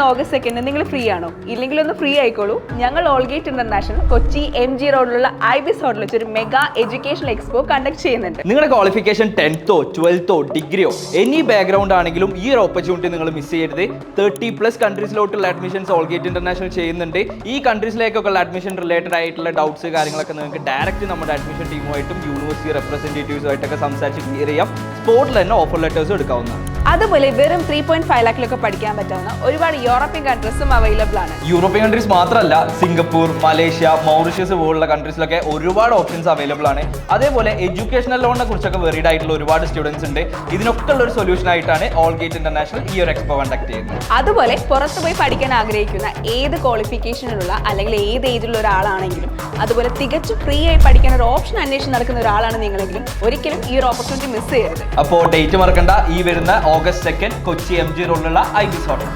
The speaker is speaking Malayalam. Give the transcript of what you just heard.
വരുന്ന ഓഗസ്റ്റ് സെക്കൻഡ് നിങ്ങൾ ഫ്രീ ആണോ? ഇല്ലെങ്കിൽ ഒന്ന് ഫ്രീ ആയിക്കോളൂ. ഞങ്ങൾ Allgate international Kochi M G റോഡിലുള്ള ഐ ബിസ് ഹോട്ടലിൽ വെച്ച് ഒരു മെഗാ എഡ്യൂക്കേഷൻ എക്സ്പോ കണ്ടക്ട് ചെയ്യുന്നുണ്ട്. നിങ്ങളുടെ ക്വാളിഫിക്കേഷൻ ടെൻത്തോ ട്വൽത്തോ ഡിഗ്രിയോ എനി ബാക്ക്ഗ്രൗണ്ട് ആണെങ്കിലും ഈ ഒരു ഓപ്പർച്യൂണിറ്റി നിങ്ങൾ മിസ് ചെയ്യരുത്. തേർട്ടി പ്ലസ് കൺട്രീസിലോട്ടുള്ള അഡ്മിഷൻസ് ഓൾഗേറ്റ് ഇന്റർനാഷണൽ ചെയ്യുന്നുണ്ട്. ഈ കൺട്രീസിലേക്കൊക്കെ അഡ്മിഷൻ റിലേറ്റഡ് ആയിട്ടുള്ള ഡൗട്ട്സ് കാര്യങ്ങളൊക്കെ നിങ്ങൾക്ക് ഡയറക്റ്റ് നമ്മുടെ അഡ്മിഷൻ ടീമുമായിട്ടും യൂണിവേഴ്സിറ്റി റെപ്രസെന്റേറ്റീവ്സുമായിട്ടൊക്കെ സംസാരിച്ച് ക്ലിയർ ചെയ്യാം. സ്പോട്ടിൽ തന്നെ ഓഫർ ലെറ്റേഴ്സും എടുക്കാവുന്നതാണ്. അതുപോലെ വെറും ത്രീ പോയിന്റ് ഫൈവ് ലാഖിലൊക്കെ പഠിക്കാൻ പറ്റാവുന്ന ഒരുപാട് യൂറോപ്യൻ കൺട്രീസും അവൈലബിൾ ആണ്. യൂറോപ്യൻ കൺട്രീസ് മാത്രമല്ല സിംഗപ്പൂർ മലേഷ്യ മൗറിഷ്യസ് പോലുള്ള കൺട്രീസിലൊക്കെ ഒരുപാട് ഓപ്ഷൻസ് അവൈലബിൾ ആണ്. അതേപോലെ എഡ്യൂക്കേഷണൽ ലോണിനെ കുറിച്ചൊക്കെ വെറീഡ് ആയിട്ടുള്ള ഒരുപാട് സ്റ്റുഡൻസ് ഉണ്ട്. ഇതിനൊക്കെ ഉള്ള ഒരു സൊല്യൂഷൻ ആയിട്ടാണ് ഓൾ ഗേറ്റ് ഇന്റർനാഷണൽ ഈ ഒരു എക്സ്പോ കണ്ടക്ട് ചെയ്യുന്നത്. അതുപോലെ പുറത്തു പോയി പഠിക്കാൻ ആഗ്രഹിക്കുന്ന ഏത് ക്വാളിഫിക്കേഷനിലുള്ള അല്ലെങ്കിൽ ഏത് ഏജിലുള്ള ഒരാളാണെങ്കിലും അതുപോലെ തികച്ചും ഫ്രീ ആയി പഠിക്കാൻ ഒരു ഓപ്ഷൻ അന്വേഷിച്ച് നടക്കുന്ന ഒരാളാണ് നിങ്ങളെങ്കിലും ഒരിക്കലും ഈ ഒരു ഓപ്പർച്യൂണിറ്റി മിസ് ചെയ്യരുത്. അപ്പോൾ ഡേറ്റ് മറക്കണ്ട. ഈ വരുന്ന August second Kochi M G റോഡിലുള്ള ഐ ബിസ് ഹോട്ടൽ